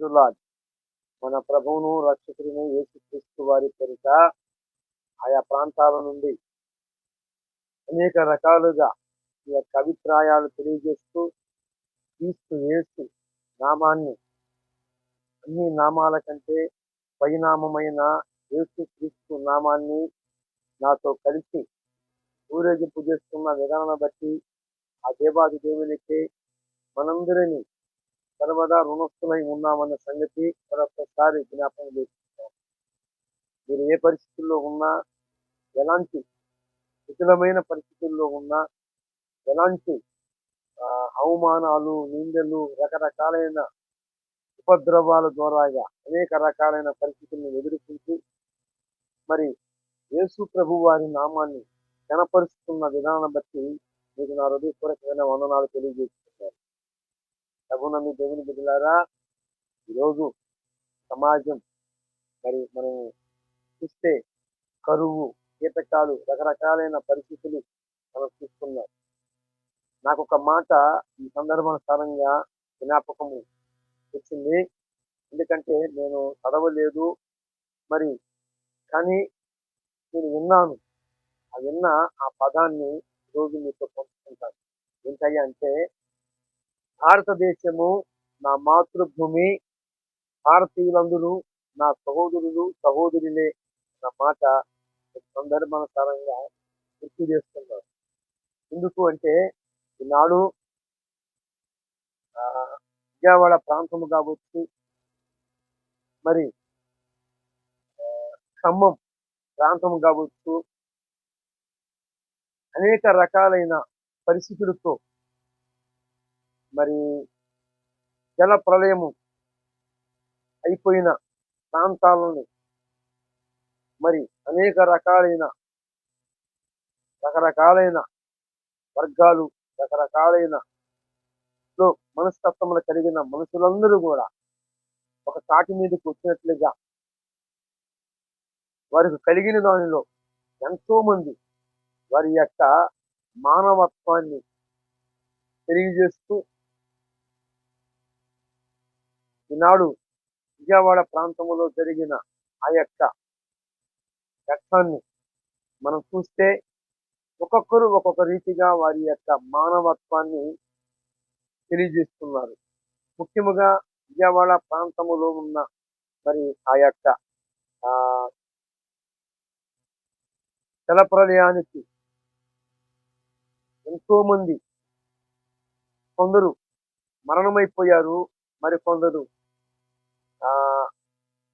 Lord మన ప్రభువును రక్షకుడిని యేసుక్రీస్తు వారి పేరిట ఆయా ప్రాంతాల నుండి అనేక రకాలుగా ఈ యొక్క అభిప్రాయాలు తెలియజేస్తూ క్రీస్తు యేసు నామాన్ని అన్ని నామాల కంటే పరిణామమైన యేసు క్రీస్తు నామాన్ని నాతో కలిసి ఊరేగింపు చేస్తున్న విధానం బట్టి ఆ దేవాది దేవునికి మనందరినీ సర్వదా రుణస్థులై ఉన్నామన్న సంగతి మరొకసారి జ్ఞాపకం చేస్తున్నాం మీరు ఏ పరిస్థితుల్లో ఉన్నా ఎలాంటి శిథిలమైన పరిస్థితుల్లో ఉన్నా ఎలాంటి అవమానాలు నిందలు రకరకాలైన ఉపద్రవాల ద్వారాగా అనేక రకాలైన పరిస్థితులను ఎదుర్కొంటూ మరి యేసు ప్రభు వారి నామాన్ని కనపరుస్తున్న విధానం బట్టి మీకు నా హృదయపూర్వకమైన వందనాలు తెలియజేస్తున్నాను. ప్రభునమ్మి దేవుని బిడ్డలారా ఈరోజు సమాజం మరి మనం చూస్తే కరువు కీటకాలు రకరకాలైన పరిస్థితులు మనం చూస్తున్నాం. నాకు ఒక మాట ఈ సందర్భానుసారంగా జ్ఞాపకము వచ్చింది. ఎందుకంటే నేను చదవలేదు మరి కానీ నేను విన్నాను. ఆ విన్న ఆ పదాన్ని ఈరోజు మీతో పంచుకుంటాను. ఏంటయ్యా అంటే భారతదేశము నా మాతృభూమి భారతీయులందరూ నా సహోదరులు సహోదరులే అన్న మాట సందర్భానుసారంగా గుర్తు చేస్తున్నారు ఎందుకు అంటే ఈనాడు విజయవాడ ప్రాంతము కావచ్చు మరి ఖమ్మం ప్రాంతం కావచ్చు అనేక రకాలైన పరిస్థితులతో మరి జల ప్రళయము అయిపోయిన ప్రాంతాలని మరి అనేక రకాలైన రకరకాలైన వర్గాలు రకరకాలైన లో మనస్తత్వములు కలిగిన మనుషులందరూ కూడా ఒక తాటి మీదకి వచ్చినట్లుగా వారికి కలిగిన దానిలో ఎంతో మంది వారి యొక్క మానవత్వాన్ని తెలియజేస్తూ ఈనాడు విజయవాడ ప్రాంతంలో జరిగిన ఆ యొక్క ఘట్టాన్ని మనం చూస్తే ఒక్కొక్కరు ఒక్కొక్క రీతిగా వారి యొక్క మానవత్వాన్ని తెలియజేస్తున్నారు. ముఖ్యముగా విజయవాడ ప్రాంతములో ఉన్న మరి ఆ యొక్క జలప్రలయానికి ఎంతో మంది కొందరు మరణమైపోయారు మరి కొందరు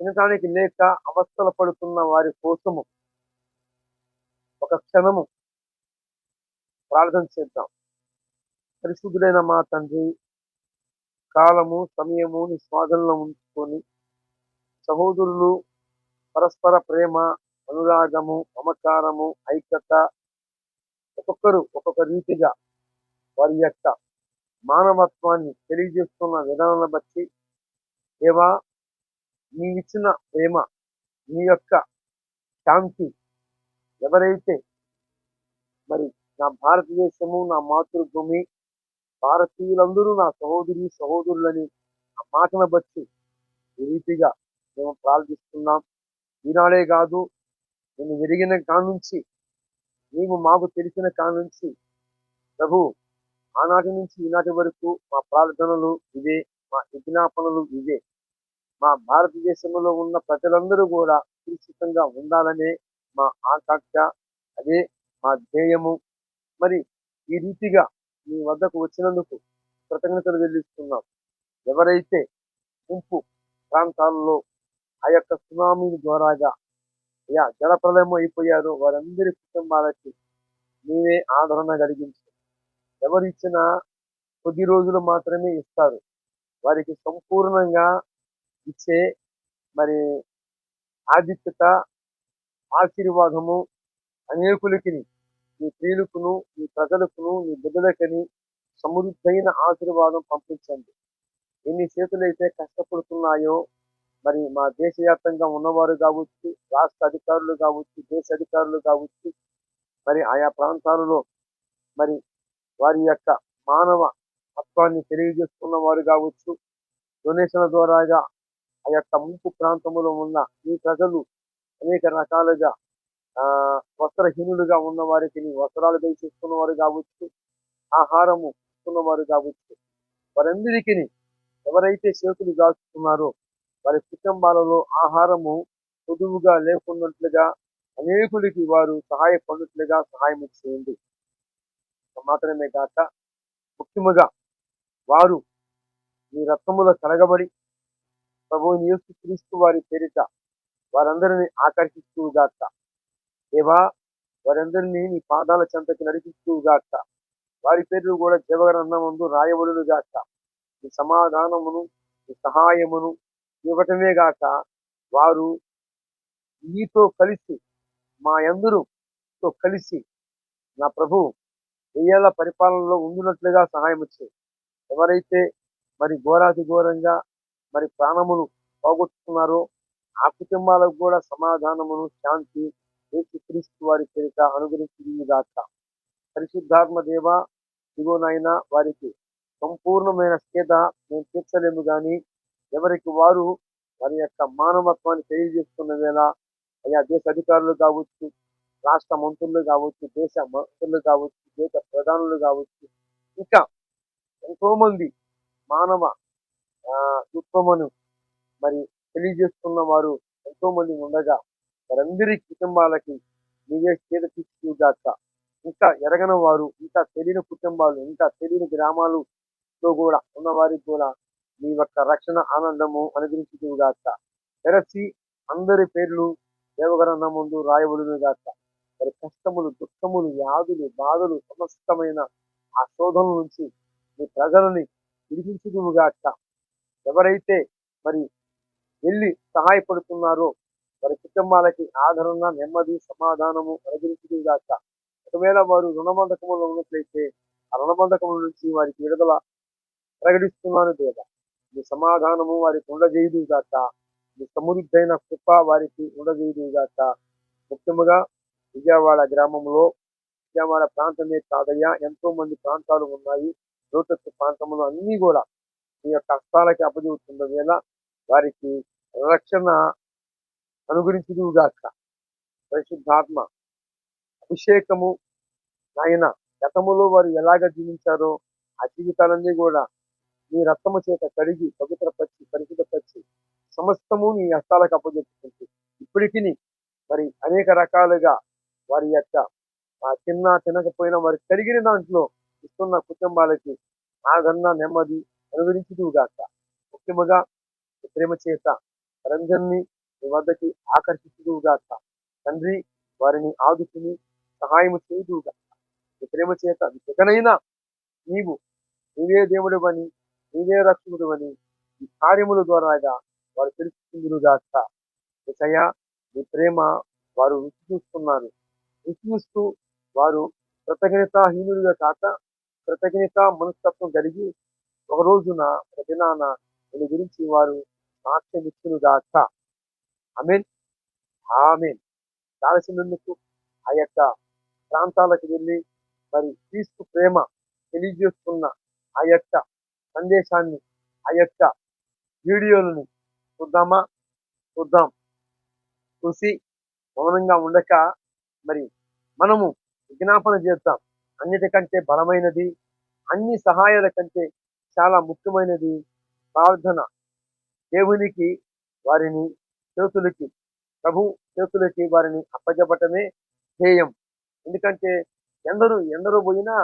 తినటానికి లేక అవస్థలు పడుతున్న వారి కోసము ఒక క్షణము ప్రార్థన చేద్దాం. పరిశుద్ధుడైన మా తండ్రి కాలము సమయము నీ స్వాధీనంలో ఉంచుకొని సహోదరులు పరస్పర ప్రేమ అనురాగము మమకారము ఐక్యత ఒక్కొక్కరు ఒక్కొక్క రీతిగా వారి యొక్క మానవత్వాన్ని తెలియజేస్తున్న విధానాన్ని బట్టి దేవా నీ ఇచ్చిన ప్రేమ నీ యొక్క శాంతి ఎవరైతే మరి నా భారతదేశము నా మాతృభూమి భారతీయులందరూ నా సహోదరి సహోదరులని ఆ మాటను బట్టి ఈ రీతిగా మేము ప్రార్థిస్తున్నాం. ఈనాడే కాదు నేను విరిగిన కానుంచి నీవు మాకు తెలిసిన కానుంచి ప్రభు ఆనాటి నుంచి ఈనాటి వరకు మా ప్రార్థనలు ఇవే మా విజ్ఞాపనలు ఇవే. మా భారతదేశంలో ఉన్న ప్రజలందరూ కూడా సురక్షితంగా ఉండాలనే మా ఆకాంక్ష అదే మా ధ్యేయము. మరి ఈ రీతిగా మీ వద్దకు వచ్చినందుకు కృతజ్ఞతలు చెల్లిస్తున్నాం ఎవరైతే ముంపు ప్రాంతాల్లో ఆ యొక్క సునామీ ద్వారాగా యా జలప్రలయం అయిపోయారో వారందరి కుటుంబాలకి మేమే ఆదరణ కలిగించు. ఎవరిచ్చినా కొద్ది రోజులు మాత్రమే ఇస్తారు. వారికి సంపూర్ణంగా ఇచ్చే మరి ఆధిక్యత ఆశీర్వాదము అనేకులకి నీ ప్రియులకును నీ ప్రజలకును నీ బిడ్డలకని సమృద్ధైన ఆశీర్వాదం పంపించండి. ఎన్ని చేతులైతే కష్టపడుతున్నాయో మరి మా దేశవ్యాప్తంగా ఉన్నవారు కావచ్చు రాష్ట్ర అధికారులు కావచ్చు దేశ అధికారులు కావచ్చు మరి ఆయా ప్రాంతాలలో మరి వారి యొక్క మానవ తత్వాన్ని తెలియజేసుకున్న వారు కావచ్చు డొనేషన్ల ద్వారాగా ఆ యొక్క ముంపు ప్రాంతంలో ఉన్న ఈ ప్రజలు అనేక రకాలుగా ఆ వస్త్రహీనులుగా ఉన్న వారికి వస్త్రాలు దయచేసుకున్న వారు కావచ్చు ఆహారము ఇస్తున్నవారు కావచ్చు వారందరికీ ఎవరైతే చేతులు దాచుకున్నారో వారి కుటుంబాలలో ఆహారము పొదువుగా లేకున్నట్లుగా అనేకులకి వారు సహాయపడినట్లుగా సహాయం చేయండి. మాత్రమే కాక ముఖ్యముగా వారు మీ రక్తములో కలగబడి ప్రభు యేసు క్రీస్తు వారి పేరిట వారందరినీ ఆకర్షిస్తూ గాక దేవా వారందరినీ నీ పాదాల చెంతకి నడిపిస్తూ గాక వారి పేర్లు కూడా జీవగ్రంథమందు రాయబడును గాక నీ సమాధానమును నీ సహాయమును ఇవ్వటమే గాక. వారు నీతో కలిసి మా అందరూతో కలిసి నా ప్రభు వెయ్యేళ్ళ పరిపాలనలో ఉండినట్లుగా సహాయం వచ్చాయి ఎవరైతే మరి ఘోరాతి ఘోరంగా మరి ప్రాణమును పోగొట్టుకున్నారో ఆ కుటుంబాలకు కూడా సమాధానమును శాంతి యేసుక్రీస్తు వారి పేరిట అనుగ్రహించింది పరిశుద్ధాత్మ దేవ ఇగో నాయన వారికి సంపూర్ణమైన స్కేత మేము తీర్చలేము కానీ ఎవరికి వారు వారి యొక్క మానవత్వాన్ని తెలియజేస్తున్న వేళ అయ్యా దేశ అధికారులు కావచ్చు రాష్ట్ర మంత్రులు కావచ్చు దేశ మంత్రులు కావచ్చు దేశ ప్రధానులు కావచ్చు ఇంకా ఎంతో మంది మానవ ఆ మరి తెలియజేస్తున్న వారు ఎంతో మంది ఉండగా వారందరి కుటుంబాలకి నీవే చేత తీసుకుగాక. ఇంకా ఎరగన వారు ఇంకా తెలియని కుటుంబాలు ఇంకా తెలియని గ్రామాలలో కూడా ఉన్న వారికి కూడా నీ యొక్క రక్షణ ఆనందము అనుగ్రహించుగాక తెరచి అందరి పేర్లు దేవగ్రంథం ముందు రాయబడుగాక మరి కష్టములు దుఃఖములు వ్యాధులు బాధలు సమస్తమైన ఆ శోధన నుంచి నీ ప్రజలని విడిపించుదువుగాక ఎవరైతే మరి వెళ్ళి సహాయపడుతున్నారో వారి కుటుంబాలకి ఆదరణ నెమ్మది సమాధానము అనుగ్రహించుదువుగాక ఒకవేళ వారు రుణబంధకంలో ఉన్నట్లయితే ఆ రుణబంధకముల నుంచి వారికి విడుదల ప్రకటిస్తున్నాను దేవ. మీ సమాధానము వారికి ఉండజేయుదుగాక మీ సమృద్ధైన కృప వారికి ఉండజేయుదుగాక ముఖ్యముగా విజయవాడ గ్రామంలో విజయవాడ ప్రాంతమే కాదయ్యా ఎంతో మంది ప్రాంతాలు ఉన్నాయి. లోతట్టు ప్రాంతంలో అన్నీ కూడా మీ యొక్క హస్తాలకి అప్పచెబుతున్న వేళ వారికి రక్షణ అనుగురించుదుగాక పరిశుద్ధాత్మ అభిషేకము ఆయన గతములో వారు ఎలాగ జీవించారో ఆ జీవితాలన్నీ కూడా నీ రక్తము చేత కడిగి పవిత్రపరిచి పరిశుద్ధపరిచి సమస్తము నీ హస్తాలకు అప్పచెప్పుకుంటూ ఇప్పటికీ మరి అనేక రకాలుగా వారి యొక్క ఆ తిన్నా తినకపోయినా వారి కలిగిన దాంట్లో ఇస్తున్న కుటుంబాలకి ఆదరణ నెమ్మది అనుగ్రహించుదుగాక ముఖ్యముగా ప్రేమ చేత వారందరినీ నీ వద్దకి ఆకర్షించుదుగాక తండ్రి వారిని ఆదుకుని సహాయం చేయుదుగాక నీ ప్రేమ చేత ఎక్కడైనా నీవు నీవే దేవుడు అని నీవే రక్షకుడు అని ఈ కార్యముల ద్వారాగా వారు తెలుసుకుందురుగాక. ఇకయా నీ ప్రేమ వారు రుచి చూస్తున్నారు. రుచి చూస్తూ వారు కృతజ్ఞతాహీనులుగా కాక కృతజ్ఞత మనస్తత్వం కలిగి ఒక రోజున ఒక దినాన దీని గురించి వారు సాక్ష్యం ఇచ్చునుగాక అమెన్ ఆమెన్. కావలసినందుకు ఆ యొక్క ప్రాంతాలకు వెళ్ళి మరి క్రీస్తు ప్రేమ తెలియజేస్తున్న ఆ యొక్క సందేశాన్ని ఆ యొక్క వీడియోలను చూద్దామా? చూద్దాం. చూసి మౌనంగా ఉండక మరి మనము విజ్ఞాపన చేద్దాం. అన్నిటికంటే బలమైనది అన్ని సహాయాల కంటే చాలా ముఖ్యమైనది ప్రార్థన. దేవునికి వారిని చేతులకి ప్రభు చేతులకి వారిని అప్పజెప్పటమే ధ్యేయం. ఎందుకంటే ఎందరూ ఎందరూ పోయినా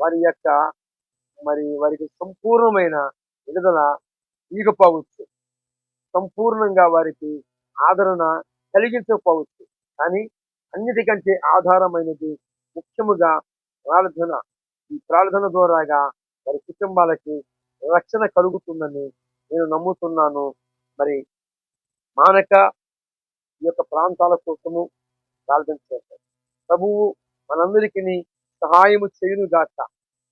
వారి యొక్క మరి వారికి సంపూర్ణమైన విడుదల ఇవ్వకపోవచ్చు సంపూర్ణంగా వారికి ఆదరణ కలిగించకపోవచ్చు. కానీ అన్నిటికంటే ఆధారమైనది ముఖ్యముగా ప్రార్థన. ఈ ప్రార్థన ద్వారాగా వారి కుటుంబాలకి రక్షణ కలుగుతుందని నేను నమ్ముతున్నాను. మరి మానక ఈ యొక్క ప్రాంతాల కోసము ప్రార్థన చేస్తాను ప్రభువు మనందరికీ సహాయము చేయునుగాక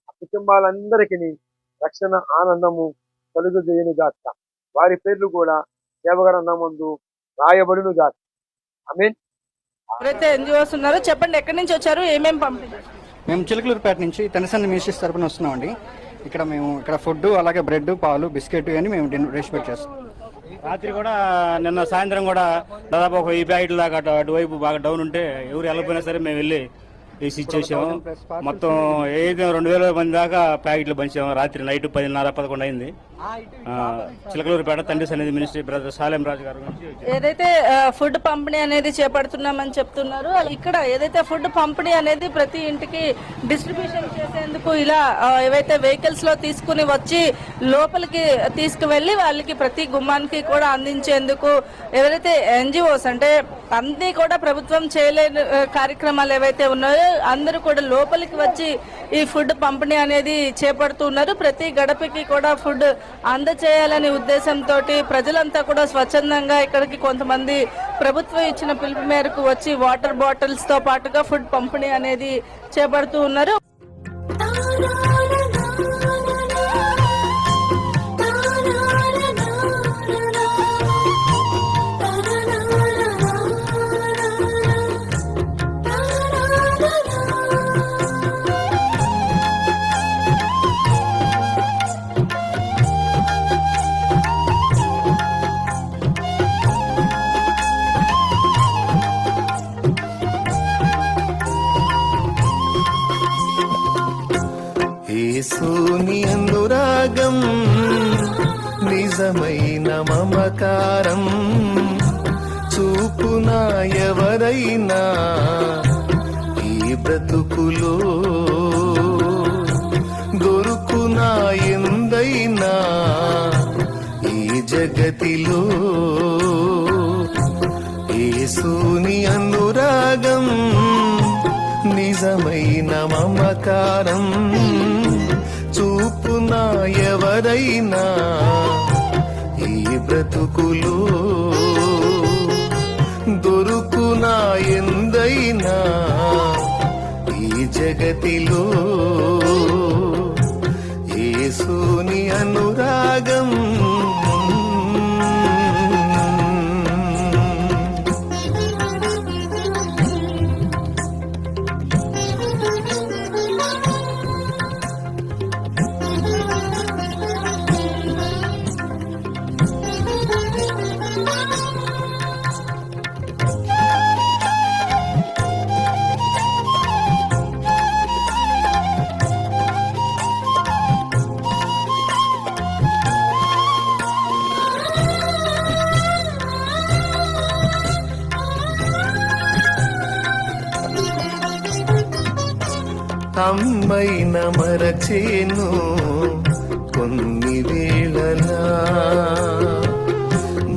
ఆ కుటుంబాలందరికీ రక్షణ ఆనందము కలుగుజేయునుగాక వారి పేర్లు కూడా దేవగ్రంథమందు రాయబడునుగాక. ఐ మీన్ ఎవరైతే ఎన్జిఓస్ ఉన్నారో చెప్పండి ఎక్కడి నుంచి వచ్చారు ఏమేమి పంపించారు మేము చిలుకలూరుపేట నుంచి తనసంది మినిస్ట్రీస్ తరపున వస్తున్నామండి. ఇక్కడ మేము ఇక్కడ ఫుడ్ అలాగే బ్రెడ్ పాలు బిస్కెట్ అని మేము రెస్పెక్ట్ చేస్తాం. రాత్రి కూడా నిన్న సాయంత్రం కూడా దాదాపు ఒక ఈ ప్యాకెట్ దాకా అటు అటువైపు బాగా డౌన్ ఉంటే ఎవరు వెళ్ళకపోయినా సరే మేము వెళ్ళి వేసి ఇచ్చేసాము మొత్తం ఏదైతే రెండు వేల మంది దాకా ప్యాకెట్లు పంచాము. రాత్రి నైట్ పదిన్నర పదకొండు అయింది. చిలకలూరుపేట తండ్రి సన్నిధి మినిస్ట్రీ బ్రదర్ సాలెం రాజు గారి నుంచి ఏదైతే ఫుడ్ పంపిణీ అనేది చేపడుతున్నామని చెప్తున్నారు ఇక్కడ ఏదైతే ఫుడ్ పంపిణీ అనేది ప్రతి ఇంటికి డిస్ట్రిబ్యూషన్ చేసేందుకు ఇలా ఏవైతే వెహికల్స్లో తీసుకుని వచ్చి లోపలికి తీసుకువెళ్ళి వాళ్ళకి ప్రతి గుమ్మానికి కూడా అందించేందుకు ఎవరైతే ఎన్జిఓస్ అంటే అన్ని కూడా ప్రభుత్వం చేయలేని కార్యక్రమాలు ఏవైతే ఉన్నాయో అందరూ కూడా లోపలికి వచ్చి ఈ ఫుడ్ పంపిణీ అనేది చేపడుతున్నారు ప్రతి గడపకి కూడా ఫుడ్ అందచేయాలనే ఉద్దేశంతో ప్రజలంతా కూడా స్వచ్ఛందంగా ఇక్కడికి కొంతమంది ప్రభుత్వం ఇచ్చిన పిలుపు మేరకు వచ్చి వాటర్ బాటిల్స్తో పాటుగా ఫుడ్ పంపిణీ అనేది చేపడుతూ ఉన్నారు. అనురాగం నిజమైన మమకారం చూపునా ఎవరైనా ఈ బ్రతుకులో దొరుకునా ఎందైనా ఈ జగతిలో యేసుని అనురాగం నిజమైన మమకారం ఉన్నా ఎవరైనా ఈ బ్రతుకులో దొరుకునా ఎందైనా ఈ జగతిలో యేసుని అనురాగం అమ్మైన మరచేను కొన్ని వేళలా.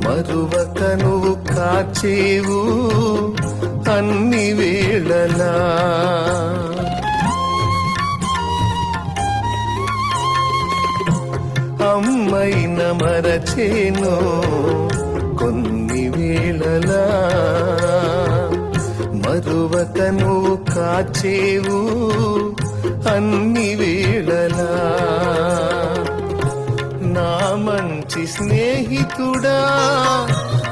మరువక నువ్వు కాచేవు అన్ని వేళలా. అమ్మైన మరచేను కొన్ని వేళలా. మరువక నువ్వు కాచేవు అన్ని వేళలా. నా మంచి స్నేహితుడా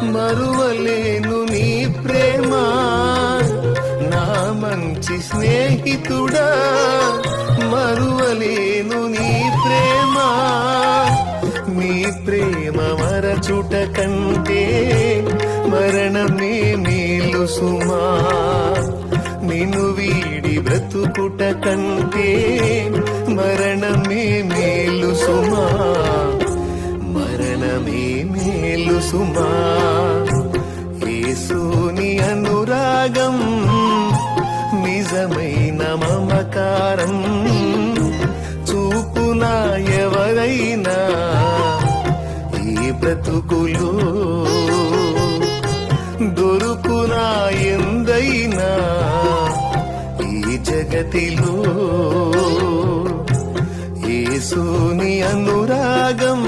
మరువలేను నీ ప్రేమ. నా మంచి స్నేహితుడా మరువలేను నీ ప్రేమ. నీ ప్రేమ మరచుట కంటే మరణమే మేలు సుమా. నిన్ను వీడి బ్రతుకుట కంటే మరణమే మేలు సుమా. మరణమే మేలు సుమా. యేసుని అనురాగం నిజమైన మమకారం చూపునా ఎవరైనా. ఈ బ్రతుకులు జగతిలో యేసుని అనురాగం